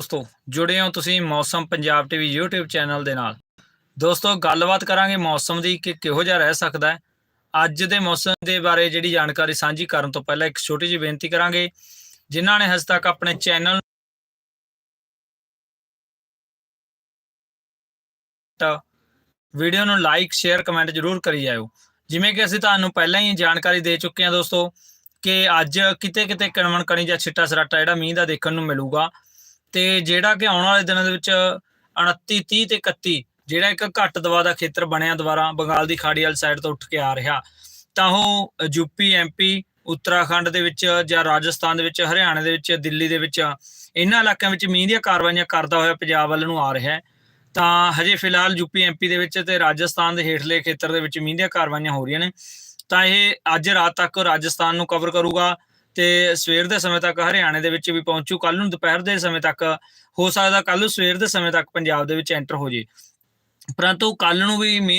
ਦੋਸਤੋ, ਜੁੜੇ ਹੋ ਤੁਸੀਂ ਮੌਸਮ ਪੰਜਾਬ ਟੀਵੀ YouTube ਚੈਨਲ ਦੇ ਨਾਲ। ਦੋਸਤੋ, ਗੱਲਬਾਤ ਕਰਾਂਗੇ ਮੌਸਮ ਦੀ ਕਿ ਕਿਹੋ ਜਿਹਾ ਰਹਿ ਸਕਦਾ ਹੈ। ਅੱਜ ਦੇ ਮੌਸਮ ਦੇ ਬਾਰੇ ਜਿਹੜੀ ਜਾਣਕਾਰੀ ਸਾਂਝੀ ਕਰਨ ਤੋਂ ਪਹਿਲਾਂ ਇੱਕ ਛੋਟੀ ਜਿਹੀ ਬੇਨਤੀ ਕਰਾਂਗੇ, ਜਿਨ੍ਹਾਂ ਨੇ ਹਜੇ ਤੱਕ ਆਪਣੇ ਚੈਨਲ ਵੀਡੀਓ ਨੂੰ ਲਾਈਕ, ਸ਼ੇਅਰ, ਕਮੈਂਟ ਜਰੂਰ ਕਰੀ ਜਾਇਓ। ਜਿਵੇਂ ਕਿ ਅਸੀਂ ਤੁਹਾਨੂੰ ਪਹਿਲਾਂ ਹੀ ਜਾਣਕਾਰੀ ਦੇ ਚੁੱਕੇ ਹਾਂ ਦੋਸਤੋ, ਕਿ ਅੱਜ ਕਿਤੇ ਕਿਤੇ ਕਣਵਣ, ਕਣੀ ਜਾਂ ਛਿੱਟਾ ਸਰਾਟਾ ਜਿਹੜਾ ਮੀਂਹ ਦਾ ਦੇਖਣ ਨੂੰ ਮਿਲੂਗਾ ਤੇ ਜਿਹੜਾ ਕਿ ਆਉਣ ਵਾਲੇ ਦਿਨਾਂ ਦੇ ਵਿੱਚ 29 30 ਤੇ 31 ਜਿਹੜਾ ਇੱਕ ਘੱਟ ਦਵਾ ਦਾ ਖੇਤਰ ਬਣਿਆ ਦੁਬਾਰਾ ਬੰਗਾਲ ਦੀ ਖਾੜੀ ਵਾਲੀ ਸਾਈਡ ਤੋਂ ਉੱਠ ਕੇ ਆ ਰਿਹਾ, ਤਾਂ ਉਹ ਯੂਪੀ ਐਮਪੀ ਉੱਤਰਾਖੰਡ ਦੇ ਵਿੱਚ ਜਾਂ ਰਾਜਸਥਾਨ ਦੇ ਵਿੱਚ, ਹਰਿਆਣਾ ਦੇ ਵਿੱਚ, ਦਿੱਲੀ ਦੇ ਵਿੱਚ, ਇਹਨਾਂ ਇਲਾਕਿਆਂ ਵਿੱਚ ਮੀਂਹ ਦੀਆਂ ਕਾਰਵਾਈਆਂ ਕਰਦਾ ਹੋਇਆ ਪੰਜਾਬ ਵੱਲ ਨੂੰ ਆ ਰਿਹਾ ਹੈ। ਤਾਂ ਹਜੇ ਫਿਲਹਾਲ ਯੂਪੀ ਐਮਪੀ ਦੇ ਵਿੱਚ ਤੇ ਰਾਜਸਥਾਨ ਦੇ ਹੇਠਲੇ ਖੇਤਰ ਦੇ ਵਿੱਚ ਮੀਂਹ ਦੀਆਂ ਕਾਰਵਾਈਆਂ ਹੋ ਰਹੀਆਂ ਨੇ। ਤਾਂ ਇਹ ਅੱਜ ਰਾਤ ਤੱਕ ਰਾਜਸਥਾਨ ਨੂੰ ਕਵਰ ਕਰੂਗਾ। ਤੇ ਸਵੇਰ ਦੇ ਸਮੇਂ ਤੱਕ ਹਰਿਆਣੇ ਦੇ ਵਿੱਚ ਵੀ ਪਹੁੰਚੂ। ਕੱਲ ਨੂੰ ਦੁਪਹਿਰ ਦੇ ਸਮੇਂ ਤੱਕ ਹੋ ਸਕਦਾ ਕੱਲ ਨੂੰ ਸਵੇਰ ਦੇ ਸਮੇਂ ਤੱਕ ਪੰਜਾਬ ਦੇ ਵਿੱਚ ਐਂਟਰ ਹੋ ਜੇ। ਪਰੰਤੂ ਕੱਲ ਨੂੰ ਵੀ ਮੀਂਹ